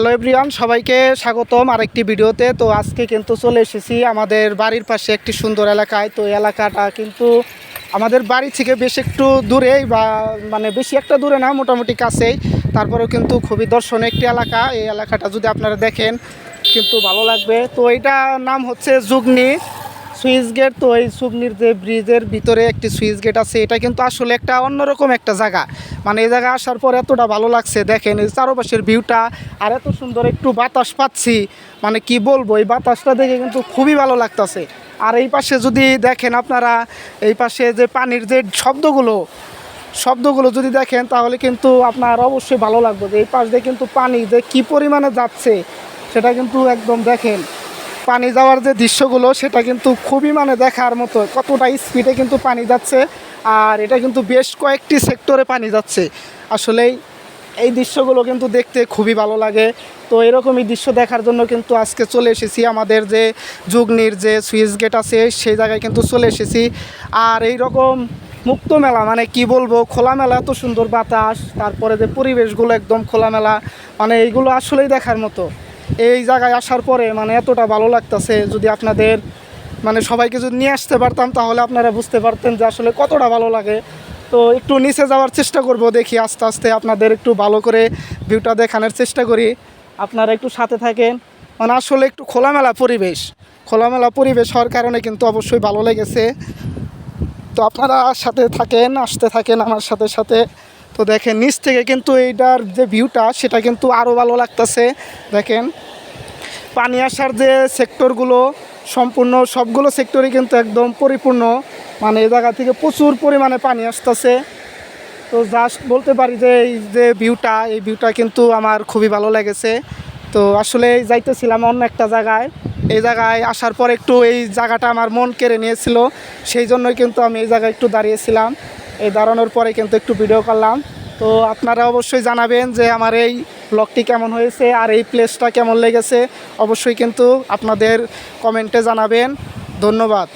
Hello everyone, সবাইকে স্বাগতম আরেকটি ভিডিওতে। তো আজকে কিন্তু চলে এসেছি আমাদের বাড়ির পাশে একটি সুন্দর এলাকায়। তো এলাকাটা কিন্তু আমাদের বাড়ি থেকে বেশ একটু দূরেই বা মানে বেশি একটা দূরে না, মোটামুটি কাছেই। তারপরেও কিন্তু খুবই দর্শনীয় একটি এলাকা। এই এলাকাটা যদি আপনারা দেখেন, কিন্তু ভালো লাগবে। তো এইটা নাম হচ্ছে জুগনি। সুইচ গেট তো এই সুগনির যে ব্রিজের ভিতরে একটি সুইচ গেট আছে, এটা কিন্তু আসলে একটা অন্যরকম একটা জায়গা। মানে এই জায়গায় আসার পর এতটা ভালো লাগছে, দেখেন এই চারপাশের ভিউটা আর এত সুন্দর একটু বাতাস পাচ্ছি। মানে কি বলব, এই বাতাসটা দেখে কিন্তু খুবই ভালো লাগতাছে। আর এই পাশে যদি দেখেন আপনারা, এই পাশে যে পানির যে শব্দগুলো শব্দগুলো যদি দেখেন, তাহলে কিন্তু আপনার অবশ্যই ভালো লাগবে যে এই পাশ দিয়ে কিন্তু পানি যে কী পরিমাণে যাচ্ছে, সেটা কিন্তু একদম দেখেন। পানি যাওয়ার যে দৃশ্যগুলো, সেটা কিন্তু খুবই মানে দেখার মতো, কতটা স্পিডে কিন্তু পানি যাচ্ছে আর এটা কিন্তু বেশ কয়েকটি সেক্টরে পানি যাচ্ছে। আসলেই এই দৃশ্যগুলো কিন্তু দেখতে খুবই ভালো লাগে। তো এরকমই দৃশ্য দেখার জন্য কিন্তু আজকে চলে এসেছি আমাদের যে যুগনির যে সুইচ গেট আছে, সেই জায়গায় কিন্তু চলে এসেছি। আর এই রকম মুক্ত মেলা মানে কি বলব, খোলামেলা এত সুন্দর বাতাস, তারপরে যে পরিবেশগুলো একদম খোলামেলা মানে এইগুলো আসলেই দেখার মতো। এই জায়গায় আসার পরে মানে এতটা ভালো লাগতেছে যদি আপনাদের মানে সবাইকে যদি নিয়ে আসতে পারতাম তাহলে আপনারা বুঝতে পারতেন যে আসলে কতটা ভালো লাগে। তো একটু নিচে যাওয়ার চেষ্টা করব দেখি আস্তে আস্তে আপনাদের একটু ভালো করে ভিউটা দেখানোর চেষ্টা করি। আপনারা একটু সাথে থাকেন। মানে আসলে একটু খোলামেলা পরিবেশ খোলামেলা পরিবেশ হওয়ার কারণে কিন্তু অবশ্যই ভালো লেগেছে। তো আপনারা সাথে থাকেন, আসতে থাকেন আমার সাথে সাথে। তো দেখেন, নিচ থেকে কিন্তু এইটার যে ভিউটা সেটা কিন্তু আরও ভালো লাগতেছে। দেখেন, পানি আসার যে সেক্টরগুলো সম্পূর্ণ সবগুলো সেক্টরই কিন্তু একদম পরিপূর্ণ। মানে এই জায়গা থেকে প্রচুর পরিমাণে পানি আসতেছে। তো জাস্ট বলতে পারি যে, এই যে ভিউটা এই ভিউটা কিন্তু আমার খুবই ভালো লেগেছে। তো আসলে যাইতেছিলাম অন্য একটা জায়গায়। এই জায়গায় আসার পর একটু এই জায়গাটা আমার মন কেড়ে নিয়েছিল। সেই জন্যই কিন্তু আমি এই জায়গায় একটু দাঁড়িয়েছিলাম। এই দাঁড়ানোর পরে কিন্তু একটু ভিডিও করলাম। তো আপনারা অবশ্যই জানাবেন যে আমার এই ব্লগটি কেমন হয়েছে আর এই প্লেসটা কেমন লেগেছে। অবশ্যই কিন্তু আপনাদের কমেন্টে জানাবেন। ধন্যবাদ।